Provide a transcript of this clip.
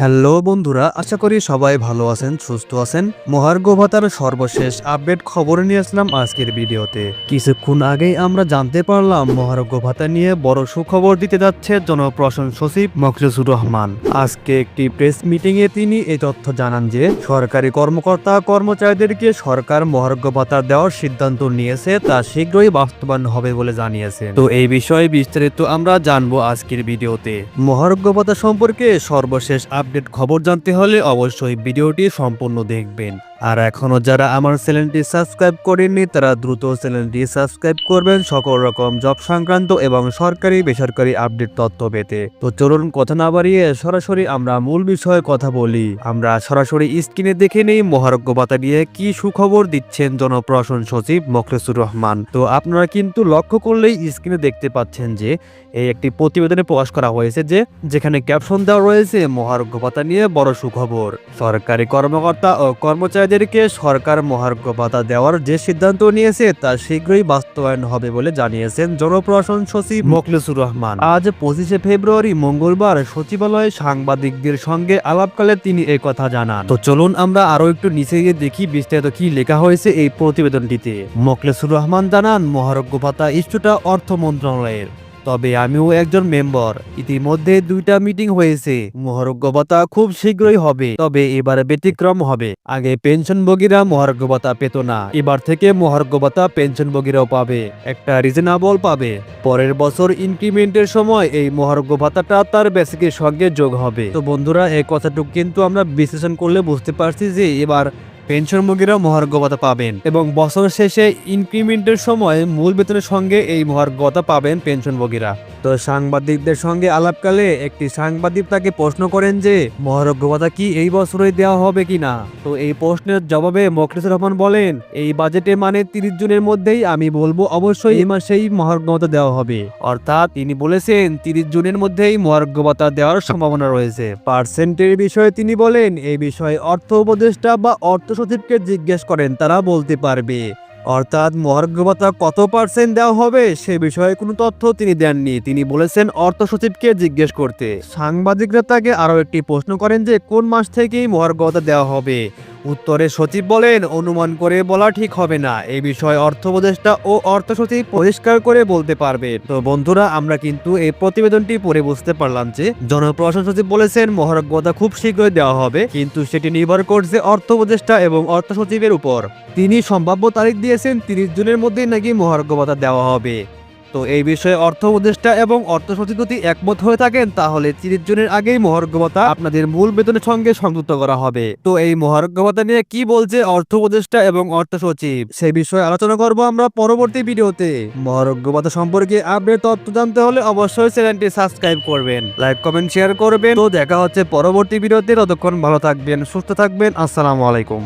Hello বন্ধুরা, আশা করি সবাই ভালো আছেন, সুস্থ আছেন। মহার্ঘ ভাতার সর্বশেষ আপডেট খবর নিয়ে আসলাম আজকের ভিডিওতে। কিছুক্ষণ আগেই আমরা জানতে পারলাম, মহার্ঘ ভাতা নিয়ে বড় সুখবর দিতে যাচ্ছে জনপ্রশাসন সচিব মখলিসুর রহমান। আজকে একটি প্রেস মিটিং এ তিনি এই তথ্য জানান যে, সরকারি কর্মকর্তা কর্মচারীদেরকে সরকার মহার্ঘ ভাতা দেওয়ার সিদ্ধান্ত নিয়েছে, তা শীঘ্রই বাস্তবায়ন হবে বলে জানিয়েছেন। তো এই বিষয়ে বিস্তারিত আমরা জানব আজকের ভিডিওতে। মহার্ঘ ভাতা সম্পর্কে সর্বশেষ খবর জানতে হলে অবশ্যই ভিডিওটি সম্পূর্ণ দেখবেন। আর এখনও যারা আমার চ্যানেলটি সাবস্ক্রাইব করেননি, তারা দ্রুত চ্যানেলটি সাবস্ক্রাইব করবেন সকল রকম জব সংক্রান্ত এবং সরকারি, বেসরকারি আপডেট তথ্য পেতে। তো চলুন কথা না বাড়িয়ে সরাসরি আমরা মূল বিষয়ে কথা বলি। আমরা সরাসরি স্ক্রিনে দেখে নেই, মহারজ্ঞ ভাতা নিয়ে কি সুখবর দিচ্ছেন জনপ্রশাসন সচিব মখলেসুর রহমান। তো আপনারা কিন্তু লক্ষ্য করলেই স্ক্রিনে দেখতে পাচ্ছেন যে, এই একটি প্রতিবেদনে প্রকাশ করা হয়েছে যে, যেখানে ক্যাপশন দেওয়া রয়েছে, মহারজ্ঞ ভাতা নিয়ে বড় সুখবর। সরকারি কর্মকর্তা ও কর্মচারীদেরকে সরকার মহার্ঘ ভাতা দেওয়ার যে সিদ্ধান্ত নিয়েছে তা শীঘ্রই বাস্তবায়ন হবে বলে জানিয়েছেন জনপ্রশাসন সচিব মোখলেসুর রহমান। আজ পঁচিশে ফেব্রুয়ারি মঙ্গলবার সচিবালয়ে সাংবাদিকদের সঙ্গে আলাপকালে তিনি কথা জানান। তো চলুন আমরা আরও একটু নিচে গিয়ে দেখি বিস্তারিত কি লেখা হয়েছে এই প্রতিবেদনটিতে। মোখলেসুর রহমান জানান মহারজ্ঞ ভাতা ইস্যুটা অর্থ মন্ত্রণালয়ের। তবে আমিও একজন মেম্বার। ইতিমধ্যে দুইটা মিটিং হয়েছে। ভাতা খুব শীঘ্রই হবে, তবে এবার ব্যতিক্রম হবে। আগে পেনশনভোগীরা মহারজ্ঞ ভাতা পেত না, এবার থেকে মহারজ্ঞ ভাতা পেনশনভোগীরাও পাবে। একটা রিজনেবল পাবে। পরের বছর ইনক্রিমেন্টের সময় এই মহারজ্ঞ ভাতাটা তার বেসিকের সঙ্গে যোগ হবে। তো বন্ধুরা এই কথাটুকু কিন্তু আমরা বিশ্লেষণ করলে বুঝতে পারছি যে এবার পেনশনভোগীরা মহার্ঘ ভাতা পাবেন। এবং বছর শেষে ইনক্রিমেন্টের সময় মূল বেতনের সঙ্গে এই মহার্ঘ ভাতা পাবেন পেনশনভোগীরা তো সাংবাদিকদের সঙ্গে আলাপকালে একটি সাংবাদিক তাকে প্রশ্ন করেন যে মহারজ্ঞ ভাতা কি এই বছরই দেওয়া হবে কিনা তো এই প্রশ্নের জবাবে মখলিসুর রহমান বলেন, এই বাজেটে মানে তিরিশ জুনের মধ্যেই আমি বলব অবশ্যই এই মাসেই মহার্ঘ ভাতা দেওয়া হবে। অর্থাৎ তিনি বলেছেন, তিরিশ জুনের মধ্যেই মহার্ঘ ভাতা দেওয়ার সম্ভাবনা রয়েছে। পার্সেন্টের বিষয়ে তিনি বলেন, এই বিষয়ে অর্থ উপদেষ্টা বা অর্থ সচিবকে জিজ্ঞেস করেন, তারা বলতে পারবে। অর্থাৎ মহার্ঘ ভাতা কত পার্সেন্ট দেওয়া হবে, সে বিষয়ে কোনো তথ্য তিনি দেননি। তিনি বলেছেন, অর্থ সচিবকে জিজ্ঞেস করতে। সাংবাদিকরা তাকে আরও একটি প্রশ্ন করেন যে, কোন মাস থেকেই মহার্ঘ ভাতা দেওয়া হবে? উত্তরে সচিব বলেন, অনুমান করে বলা ঠিক হবে না। এই বিষয়ে অর্থ উপদেষ্টা ও অর্থ সচিব পরিষ্কার করে বলতে পারবে। তো বন্ধুরা, আমরা কিন্তু এই প্রতিবেদনটি পড়ে বুঝতে পারলাম যে, জনপ্রশাসন সচিব বলেছেন মহার্ঘ ভাতা খুব শীঘ্রই দেওয়া হবে, কিন্তু সেটি নির্ভর করছে অর্থ উপদেষ্টা এবং অর্থ সচিবের উপর। তিনি সম্ভাব্য তারিখ দিয়েছেন, তিরিশ জুনের মধ্যেই নাকি মহার্ঘ ভাতা দেওয়া হবে। তো এই বিষয়ে অর্থ উপদেষ্টা এবং অর্থ সচিব যদি একমত হয়ে থাকেন, তাহলে তিরিশ জনের আগেই মহার্ঘ আপনাদের মূল বেতনের সঙ্গে সংযুক্ত করা হবে। তো এই মহার্ঘ নিয়ে কি বলছে অর্থ উপদেষ্টা এবং অর্থ সচিব? সেই বিষয়ে আলোচনা করব আমরা পরবর্তী ভিডিওতে। মহার্ঘ সম্পর্কে আপডেট তথ্য জানতে হলে অবশ্যই চ্যানেলটি সাবস্ক্রাইব করবেন। লাইক, কমেন্ট, শেয়ার করবেন। তো দেখা হচ্ছে পরবর্তী ভিডিওতে। ততক্ষণ ভালো থাকবেন, সুস্থ থাকবেন। আসসালামু আলাইকুম।